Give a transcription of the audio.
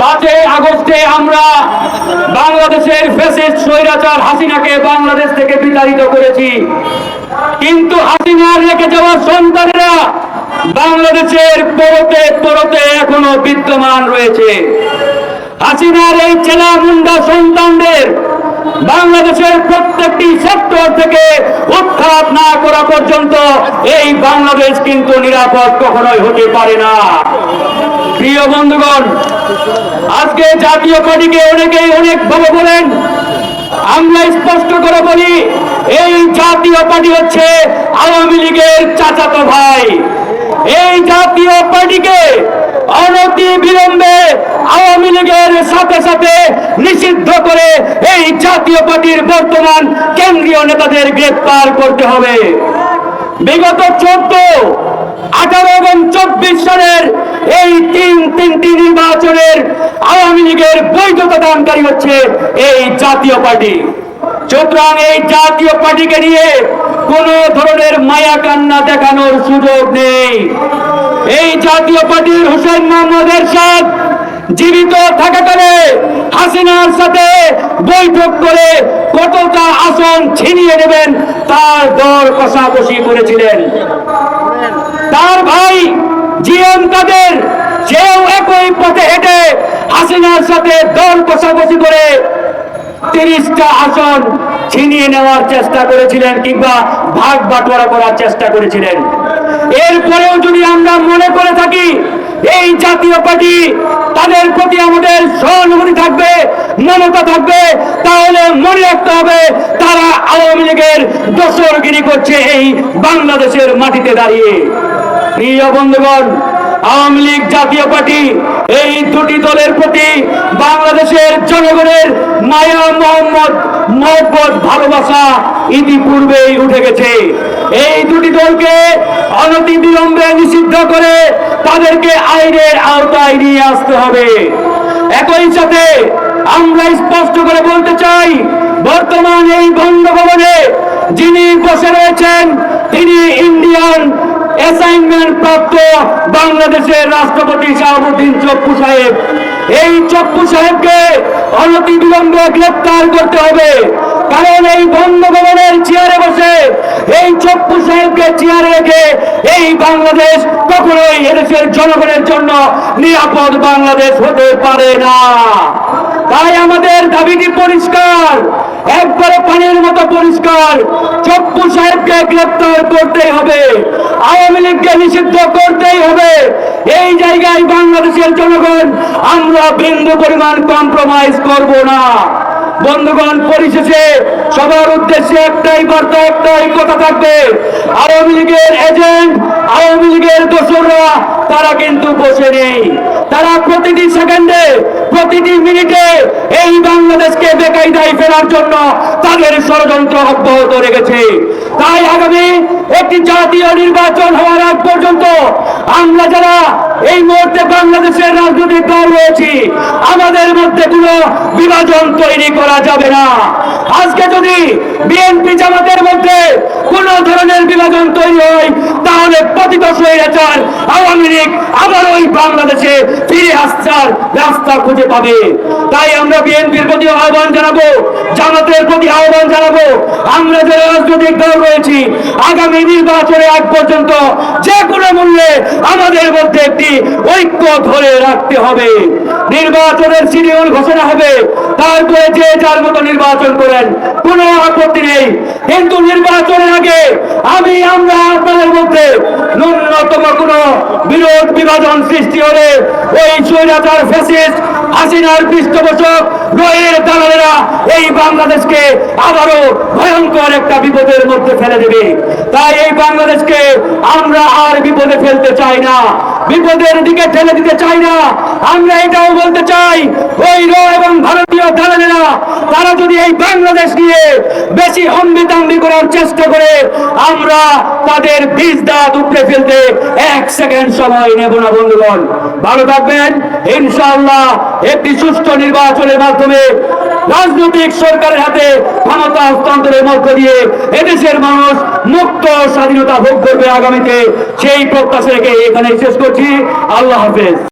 পাঁচই আগস্টে আমরা বাংলাদেশের ফেসিস্ট স্বৈরাচার হাসিনাকে বাংলাদেশ থেকে বিতাড়িত করেছি। কিন্তু হাসিনার রেখে যাওয়া সন্তানেরা বাংলাদেশের পরতে পরতে এখনও বিদ্যমান রয়েছে। হাসিনার এই চেলা মুন্ডা সন্তানদের বাংলাদেশের প্রত্যেকটি সেক্টর থেকে উৎখাত না করা পর্যন্ত এই বাংলাদেশ কিন্তু নিরাপদ কখনোই হতে পারে না। প্রিয় বন্ধুগণ আজকে জাতীয় পার্টিকে অনেকেই অনেক ভাবে বলেন। আমরা স্পষ্ট করে বলি, এই জাতীয় পার্টি হচ্ছে আওয়ামী লীগের চাচাতো ভাই। এই জাতীয় পার্টিকে অনতি বিলম্বে আওয়ামী লীগের সাথে সাথে নিষিদ্ধ করে এই জাতীয় পার্টির বর্তমান কেন্দ্রীয় নেতাদের গ্রেফতার করতে হবে। বিগত চোদ্দ, আঠারো এবং চব্বিশ সালের এই তিন তিনটি নির্বাচনের আওয়ামী লীগের বৈধতা দানকারী হচ্ছে এই জাতীয় পার্টি। সুতরাং এই জাতীয় পার্টিকে নিয়ে কোন ধরনের মায়া কান্না দেখানোর সুযোগ নেই। এই জাতীয় পার্টির হুসেন মোহাম্মদ এরশাদ জীবিত থাকাকালে হাসিনার সাথে বৈঠক করে কতটা আসন ছিনিয়ে নেবেন তার দর কষাকষি করেছিলেন। তার ভাই জিএম কাদের সেও একই পথে হেঁটে হাসিনার সাথে দল কষাকষি করে তিরিশটা আসন ছিনিয়ে নেওয়ার চেষ্টা করেছিলেন কিংবা ভাগ বাটোয়ারা করার চেষ্টা করেছিলেন। এরপরেও যদি আমরা মনে করে থাকি, এই জাতীয় পার্টি তাদের প্রতি আমাদের সহানুভূতি থাকবে, মমতা থাকবে, তাহলে মনে রাখতে হবে তারা আওয়ামী লীগের দোসরগিরি করছে এই বাংলাদেশের মাটিতে দাঁড়িয়ে। প্রিয় বন্ধুগণ, আওয়ামী লীগ জাতীয় পার্টি এই দুটি দলের প্রতি বাংলাদেশের জনগণের মায়া, মোহাম্মদ, মহব্বত, ভালোবাসা ইতিপূর্বেই উঠে গেছে। এই দুটি দলকে অনতি বিলম্বে নিষিদ্ধ করে তাদেরকে আইনের আওতায় নিয়ে আসতে হবে। একই সাথে আমরা স্পষ্ট করে বলতে চাই, বর্তমান এই বঙ্গভবনে যিনি বসে রয়েছেন, তিনি ইন্ডিয়ান অ্যাসাইনমেন্ট প্রাপ্ত বাংলাদেশের রাষ্ট্রপতি শাহাবুদ্দিন চপ্পু সাহেব। এই চপ্পু সাহেবকে অনতি বিলম্বে গ্রেপ্তার করতে হবে। কারণ এই বঙ্গভবনের চেয়ারে বসে এই চপ্পু সাহেবকে চেয়ারে রেখে এই বাংলাদেশ কখনোই এদেশের জনগণের জন্য নিরাপদ বাংলাদেশ হতে পারে না। তাই আমাদের দাবিটি পরিষ্কার। একবারে পানির মতো পরিষ্কার। চপ্পু সাহেবকে গ্রেপ্তার করতেই হবে। আওয়ামী লীগকে নিষিদ্ধ করতেই হবে। এই জায়গায় বাংলাদেশের জনগণ, আমরা বিন্দু পরিমাণ কম্প্রোমাইজ করব না। বন্ধুগণ, পরিশেষে সবার উদ্দেশ্যে একটাই বার্তা, একটাই কথা থাকবে। আওয়ামী লীগের এজেন্ট আওয়ামী লীগের দোসররা, তারা কিন্তু বসে নেই। তারা প্রতিটি সেকেন্ডে প্রতিটি মিনিটে এই বাংলাদেশকে বেকায়দায় ফেরার জন্য তাদের ষড়যন্ত্র অব্যাহত রেখেছে। তাই আগামী একটি জাতীয় নির্বাচন হওয়ার আগ পর্যন্ত আমরা যারা এই মুহূর্তে বাংলাদেশের রাজনৈতিক দল রয়েছি, আমাদের মধ্যে কোনো বিভাজন তৈরি করা যাবে না। আজকে যদি বিএনপি জামাতের মধ্যে কোন ধরনের বিভাজন তৈরি হয়, তাহলে পতিত স্বৈরাচার আওয়ামী লীগ আবার ওই বাংলাদেশে আসার রাস্তা খুঁজে পাবে। তাই আমরা বিএনপির প্রতি আহ্বান জানাব, জামাতের প্রতি আহ্বান জানাব আমরা যে রাজনৈতিক দল রয়েছি। আগামী নির্বাচনের আগ পর্যন্ত যে কোনো মূল্যে আমাদের মধ্যে একটি ঐক্য ধরে রাখতে হবে। নির্বাচনের শিডিউল ঘোষণা হবে। তারপরে যে যার মতো নির্বাচন করেন, কোনো আপত্তি নেই। কিন্তু নির্বাচনের আগে আমি, আমরা আপনাদের মধ্যে ন্যূনতম কোনো বিরোধ বিভাজন সৃষ্টি হলে ওই স্বৈরাচার ফ্যাসিস্ট হাসিনার পৃষ্ঠপোষক রয়ের দালালেরা এই বাংলাদেশকে আবারও ভয়ঙ্কর একটা বিপদের মধ্যে ফেলে দেবে। তাই এই বাংলাদেশকে আমরা আর বিপদে ফেলতে চাই না। বিপদের দিকে ঠেলে দিতে চাই না। আমরা এটাও বলতে চাই, ওই র এবং ভারতীয় দালালেরা, তারা যদি এই বাংলাদেশ নিয়ে বেশি হম্বিতাম্বি করার চেষ্টা করে, আমরা তাদের বীজ দাঁত উপড়ে ফেলতে এক সেকেন্ড সময় নেব না, বন্ধুগণ। ভালো থাকবেন। ইনশাআল্লাহ, একটি সুষ্ঠু নির্বাচনের মাধ্যমে রাজনৈতিক সরকারের হাতে ক্ষমতা হস্তান্তরের মধ্য দিয়ে এদেশের মানুষ মুক্ত স্বাধীনতা ভোগ করবে আগামীতে। সেই প্রত্যাশা রেখে এখানে শেষ করছি। আল্লাহ হাফেজ।